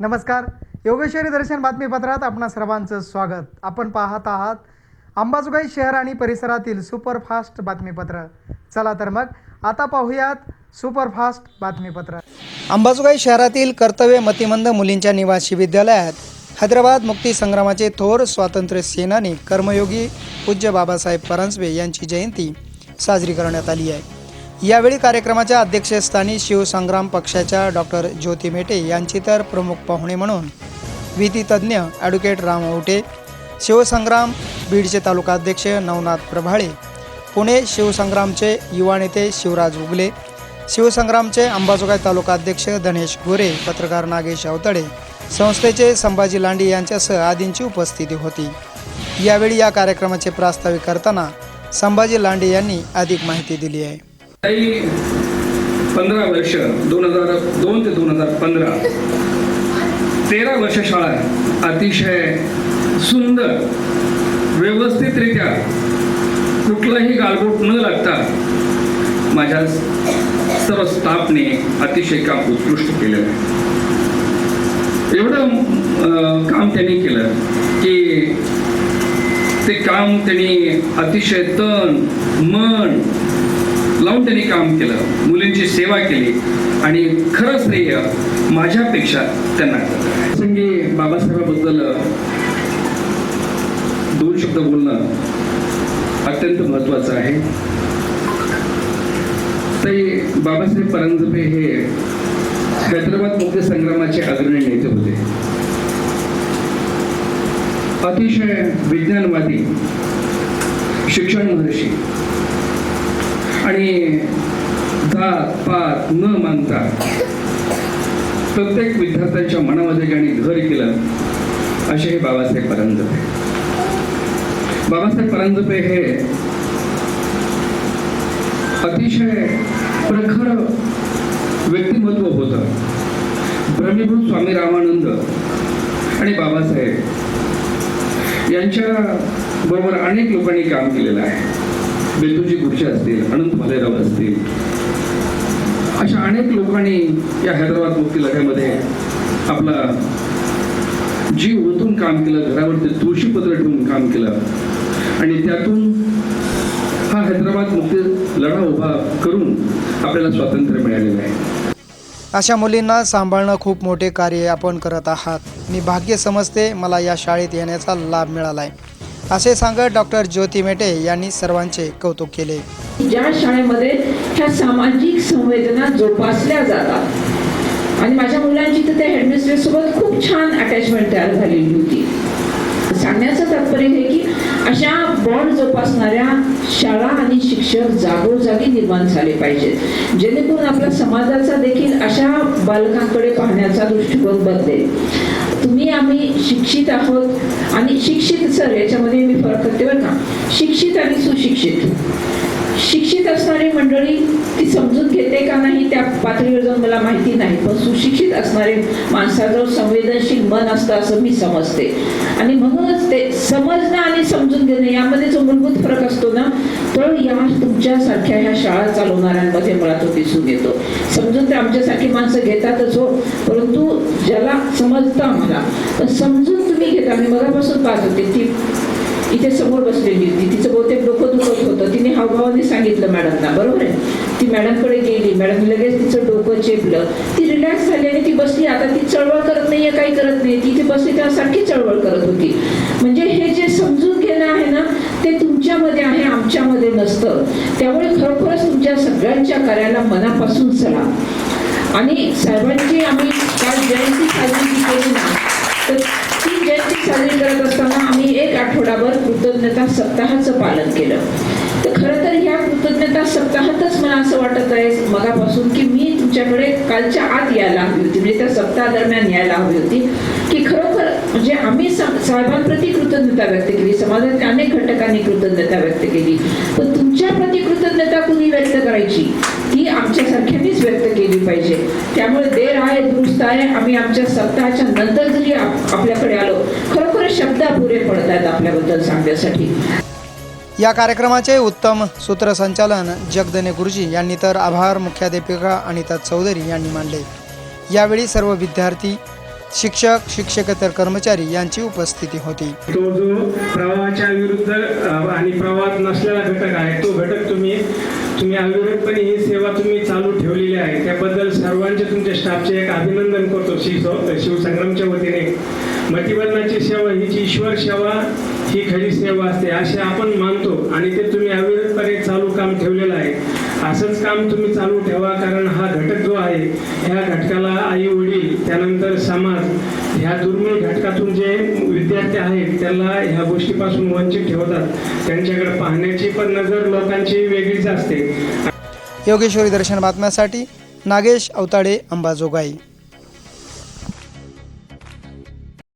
नमस्कार. योगेश्वरी दर्शन बातमीपत्रात आपणा सर्वांचं स्वागत. आपण पाहत आहात अंबाजोगाई शहर आणि परिसरातील सुपरफास्ट बातमीपत्र. चला तर मग आता पाहूयात सुपरफास्ट बातमीपत्र. अंबाजोगाई शहरातील कर्तव्य मतिमंद मुलींच्या निवासी विद्यालयात हैदराबाद मुक्ती संग्रामाचे थोर स्वातंत्र्य सेनानी कर्मयोगी पूज्य बाबासाहेब परांजपे यांची जयंती साजरी करण्यात आली आहे. यावेळी कार्यक्रमाच्या अध्यक्षस्थानी शिवसंग्राम पक्षाच्या डॉक्टर ज्योती मेटे यांची तर प्रमुख पाहुणे म्हणून विधितज्ञ ॲडव्होकेट राम औटे शिवसंग्राम बीडचे तालुकाध्यक्ष नवनाथ प्रभाळे पुणे शिवसंग्रामचे युवा नेते शिवराज उगले शिवसंग्रामचे अंबाजोगाई तालुकाध्यक्ष धनेश गोरे पत्रकार नागेश अवतडे संस्थेचे संभाजी लांडे यांच्यासह आदींची उपस्थिती होती. यावेळी या कार्यक्रमाचे प्रास्ताविक करताना संभाजी लांडे यांनी अधिक माहिती दिली आहे. काही पंधरा वर्ष दोन हजार दोन ते दोन हजार पंधरा. तेरा वर्ष शाळा अतिशय सुंदर व्यवस्थितरित्या कुठलाही गालबोट न लागता माझ्या सर्व स्टाफने अतिशय काम उत्कृष्ट केलेलं आहे एवढं काम त्यांनी केलं की ते काम त्यांनी अतिशय तन मन लावून त्यांनी काम केलं मुलींची सेवा केली आणि खरं श्रेय माझ्यापेक्षा त्यांना संगी बाबासाहेबाबद्दल दोन शब्द बोलणं अत्यंत महत्वाचं आहे. ते बाबासाहेब परांजपे हे हैदराबाद मुक्ती संग्रामाचे अग्रणी नेते होते. अतिशय विज्ञानवादी शिक्षण महर्षी. आणि जात पात न मानता प्रत्येक विद्यार्थ्यांच्या मनामध्ये ज्यांनी घर केलं असे हे बाबासाहेब परांजपे. बाबासाहेब परांजपे हे अतिशय प्रखर व्यक्तिमत्व होतं. ब्रह्मीभूत स्वामी रामानंद आणि बाबासाहेब यांच्या बरोबर अनेक लोकांनी काम केलेलं आहे. बेतूजी गुरुजी असतील अनंत भालेराव असतील. अशा अनेक लोकांनी या हैदराबाद मुक्ती लढ्यामध्ये आपला जीव ओतून काम केलं घरावरती तुळशीपत्र ठेवून काम केलं. आणि त्यातून हा हैदराबाद मुक्ती लढा उभा करून आपल्याला स्वातंत्र्य मिळालेलं आहे. अशा मुलींना सांभाळणं खूप मोठे कार्य आपण करत आहात. मी भाग्य समजते मला या शाळेत येण्याचा लाभ मिळाला आहे असे सांगत डॉक्टर ज्योती मेटे यांनी सर्वांचे कौतुक केले. ज्या शाळेमध्ये ह्या सामाजिक संवेदना जोपासल्या जातात. आणि माझ्या मुलांची तर त्या हेडमिस्ट्रेस सोबत खूप छान अटॅचमेंट तयार झालेली होती. सांगण्याचं तात्पर्य हे की अशा बॉन्ड जोपासणाऱ्या शाळा आणि शिक्षक जागोजागी निर्माण झाले पाहिजेत. जेणेकरून आपल्या समाजाचा देखील अशा बालकांकडे पाहण्याचा दृष्टिकोन बदलेल. तुम्ही आम्ही शिक्षित आहोत आणि शिक्षित सर याच्यामध्ये मी फरक करते बरं का. शिक्षित आणि सुशिक्षित. शिक्षित असणारी मंडळी घेते का नाही त्या पातळीवर जाऊन मला माहिती नाही. पण सुशिक्षित असणारे माणसाजवळ संवेदनशील मन असतं असं मी समजते. आणि म्हणूनच ते समजणं आणि समजून घेणं यामध्ये जो मूलभूत फरक असतो ना तो या तुमच्यासारख्या ह्या शाळा चालवणाऱ्यांमध्ये मला तो दिसून येतो. समजून तर आमच्यासारखी माणसं घेतातच हो परंतु ज्याला समजतं आम्हाला. पण समजून तुम्ही घेता. मी मगापासून पाहत होते ती इथे समोर बसलेली होती. तिचं बहुतेक डोकं दुखत होतं. तिने हावभावाने सांगितलं मॅडमना. बरोबर आहे? ती मॅडमकडे गेली. मॅडम लगेच तिचं डोकं चेपलं. ती रिलॅक्स झाली आणि ती बसली. आता ती चळवळ करत नाहीये काही करत नाही. ती इथे बसली त्यासारखी चळवळ करत होती. म्हणजे हे जे समजून घेणं आहे ना ते तुमच्यामध्ये आहे आमच्यामध्ये नसतं. त्यामुळे खरोखरच तुमच्या सगळ्यांच्या कार्याला मनापासून चला. आणि साहेबांची आम्ही काल जयंती साजरी केली ना तर ती जयंती साजरी करत असताना आम्ही एक आठवडाभर कृतज्ञता सप्ताहाचं पालन केलं. तर खरं तर कृतज्ञता सप्ताहातच मला असं वाटत आहे मगापासून की मी तुमच्याकडे कालच्या आत यायला हवी होती म्हणजे त्या सप्ताहादरम्यान यायला हवी होती की खरोखर म्हणजे आम्ही साहेबांप्रती कृतज्ञता व्यक्त केली समाजातल्या अनेक घटकांनी कृतज्ञता व्यक्त केली पण तुमच्या प्रती कृतज्ञता कुणी व्यक्त करायची? ती आमच्यासारख्यांनीच व्यक्त केली पाहिजे. त्यामुळे देर आहे दुरुस्त आहे आम्ही आमच्या सप्ताहाच्या नंतर जरी आपल्याकडे आलो खरोखर शब्द पुरे पडत आहेत आपल्याबद्दल सांगण्यासाठी. या कार्यक्रमाचे उत्तम सूत्रसंचालन जगदने गुरुजी यांनी तर आभार मुख्याध्यापिका अनिता चौधरी यांनी मानले. यावेळी सर्व विद्यार्थी शिक्षक शिक्षकेतर कर्मचारी यांची उपस्थिती होती. तो जो प्रवाहाच्या विरुद्ध आणि प्रवाहात नसलेला घटक आहे तो घटक तुम्ही तुम्ही अविरतपणे ही सेवा तुम्ही चालू ठेवलेली आहे. त्याबद्दल सर्वांचे तुमच्या स्टाफचे एक अभिनंदन करतो शिव शिवसंग्रामच्या वतीने. मतिबंधाची सेवा हिची ईश्वर सेवा ही खरी सेवा असते असे आपण मानतो आणि ते तुम्ही अविरतपणे चालू काम ठेवलेलं आहे. असंच काम तुम्ही चालू ठेवा कारण हा घटक जो आहे ह्या घटकाला आई वडील त्यानंतर समाज ह्या दुर्मिळ घटकातून जे विद्यार्थी आहेत त्यांना ह्या गोष्टीपासून वंचित ठेवतात. त्यांच्याकडे पाहण्याची पण नजर लोकांची वेगळीच असते. योगेश्वरी दर्शन बातम्यासाठी नागेश अवताडे अंबाजोगाई.